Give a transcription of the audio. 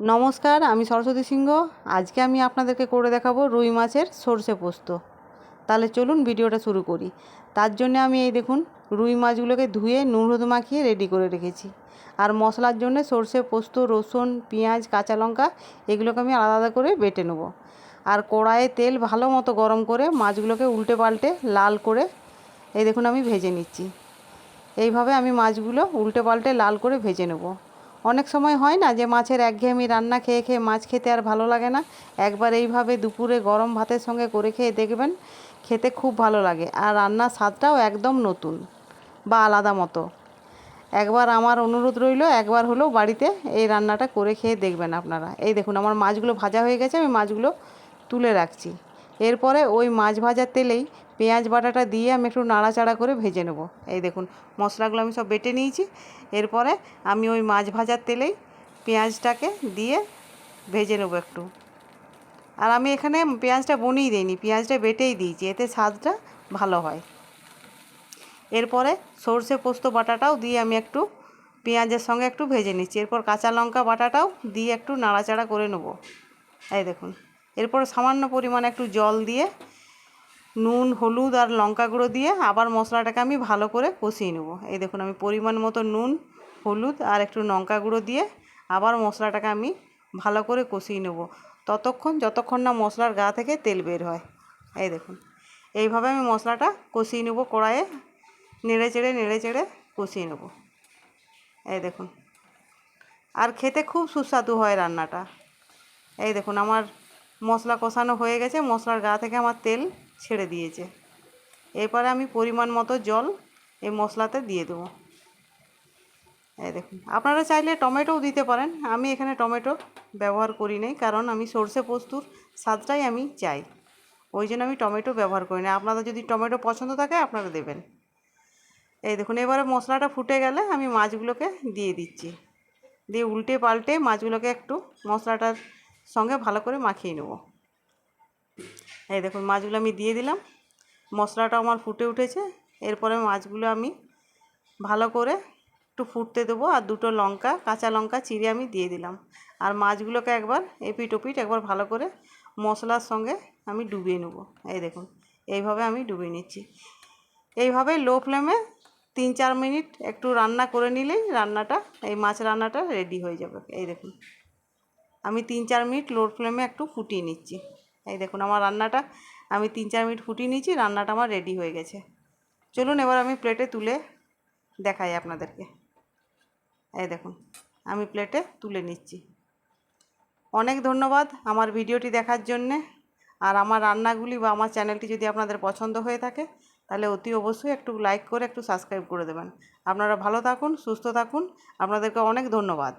নমস্কার, আমি সরস্বতী সিংহ। আজকে আমি আপনাদেরকে করে দেখাবো রুই মাছের সর্ষে পোস্ত। তাহলে চলুন ভিডিওটা শুরু করি। তার জন্য আমি এই দেখুন, রুই মাছগুলোকে ধুয়ে নুন হলুদ মাখিয়ে রেডি করে রেখেছি। আর মশলার জন্য সর্ষে পোস্ত, রসুন, পেঁয়াজ, কাঁচা লঙ্কা, এগুলোকে আমি আলাদা আলাদা করে বেটে নেব। আর কড়াইয়ে তেল ভালো মতো গরম করে মাছগুলোকে উল্টে পাল্টে লাল করে এই দেখুন আমি ভেজে নিচ্ছি। এইভাবে আমি মাছগুলো উল্টে পাল্টে লাল করে ভেজে নেব। অনেক সময় হয় না যে মাছের একঘেয়েমি রান্না খেয়ে খেয়ে মাছ খেতে আর ভালো লাগে না। একবার এইভাবে দুপুরে গরম ভাতের সঙ্গে করে খেয়ে দেখবেন খেতে খুব ভালো লাগে আর রান্নার স্বাদটাও একদম নতুন বা আলাদা মতো। একবার আমার অনুরোধ রইল, একবার হলেও বাড়িতে এই রান্নাটা করে খেয়ে দেখবেন আপনারা। এই দেখুন, আমার মাছগুলো ভাজা হয়ে গেছে, আমি মাছগুলো তুলে রাখছি। এরপরে ওই মাছ ভাজার তেলেই পেঁয়াজ বাটাটা দিয়ে আমি একটু নাড়াচাড়া করে ভেজে নেব। এই দেখুন, মশলাগুলো আমি সব বেটে নিয়েছি। এরপরে আমি ওই মাছ ভাজার তেলেই পেঁয়াজটাকে দিয়ে ভেজে নেব একটু। আর আমি এখানে পেঁয়াজটা বনিয়ে দিইনি, পেঁয়াজটা বেটেই দিয়েছি, এতে স্বাদটা ভালো হয়। এরপরে সর্ষে পোস্ত বাটাটাও দিয়ে আমি একটু পেঁয়াজের সঙ্গে একটু ভেজে নিচ্ছি। এরপর কাঁচা লঙ্কা বাটাটাও দিয়ে একটু নাড়াচাড়া করে নেব। এই দেখুন এরপর সামান্য পরিমাণে একটু জল দিয়ে, নুন, হলুদ আর লঙ্কা গুঁড়ো দিয়ে আবার মশলাটাকে আমি ভালো করে কষিয়ে নেব। এই দেখুন, আমি পরিমাণ মতো নুন, হলুদ আর একটু লঙ্কা গুঁড়ো দিয়ে আবার মশলাটাকে আমি ভালো করে কষিয়ে নেব। ততক্ষণ, যতক্ষণ না মশলার গা থেকে তেল বের হয়। এই দেখুন, এইভাবে আমি মশলাটা কষিয়ে নেব, কড়াইয়ে নেড়ে চেড়ে নেড়ে চেড়ে কষিয়ে নেব। এই দেখুন, আর খেতে খুব সুস্বাদু হয় রান্নাটা। এই দেখুন, আমার মশলা কষানো হয়ে গেছে, মশলার গা থেকে আমার তেল ছেড়ে দিয়েছে। এরপরে আমি পরিমাণ মতো জল এই মশলাতে দিয়ে দেবো। এই দেখুন, আপনারা চাইলে টমেটোও দিতে পারেন। আমি এখানে টমেটো ব্যবহার করি নাই, কারণ আমি সর্ষে পোস্তুর স্বাদটাই আমি চাই। ওই জন্য আমি টমেটো ব্যবহার করি না আপনাদের যদি টমেটো পছন্দ থাকে, আপনারা দেবেন। এই দেখুন, এবারে মশলাটা ফুটে গেলে আমি মাছগুলোকে দিয়ে দিচ্ছি। দিয়ে উল্টে পাল্টে মাছগুলোকে একটু মশলাটার সঙ্গে ভালো করে মাখিয়ে নেব। এই দেখুন, মাছগুলো আমি দিয়ে দিলাম। মশলাটা আমার ফুটে উঠেছে। এরপরে মাছগুলো আমি ভালো করে একটু ফুটতে দেবো আর দুটো লঙ্কা, কাঁচা লঙ্কা, চিড়ে আমি দিয়ে দিলাম। আর মাছগুলোকে একবার এপিট ওপিট একবার ভালো করে মশলার সঙ্গে আমি ডুবিয়ে নেব। এই দেখুন, এইভাবে আমি ডুবিয়ে নিচ্ছি। এইভাবে লো ফ্লেমে তিন চার মিনিট একটু রান্না করে নিলেই রান্নাটা, এই মাছ রান্নাটা রেডি হয়ে যাবে। এই দেখুন। আমি তিন চার মিনিট লো ফ্লেমে একটু ফুটিয়ে নিচ্ছি। এই দেখুন আমার রান্নাটা, আমি তিন চার মিনিট ফুটিয়ে নিচ্ছি রান্নাটা আমার রেডি হয়ে গেছে। চলুন এবার আমি প্লেটে তুলে দেখাই আপনাদেরকে। এই দেখুন, আমি প্লেটে তুলে নিচ্ছি। অনেক ধন্যবাদ আমার ভিডিওটি দেখার জন্যে। আর আমার রান্নাগুলি বা আমার চ্যানেলটি যদি আপনাদের পছন্দ হয়ে থাকে, তাহলে অতি অবশ্যই একটু লাইক করে একটু সাবস্ক্রাইব করে দেবেন। আপনারা ভালো থাকুন, সুস্থ থাকুন। আপনাদেরকে অনেক ধন্যবাদ।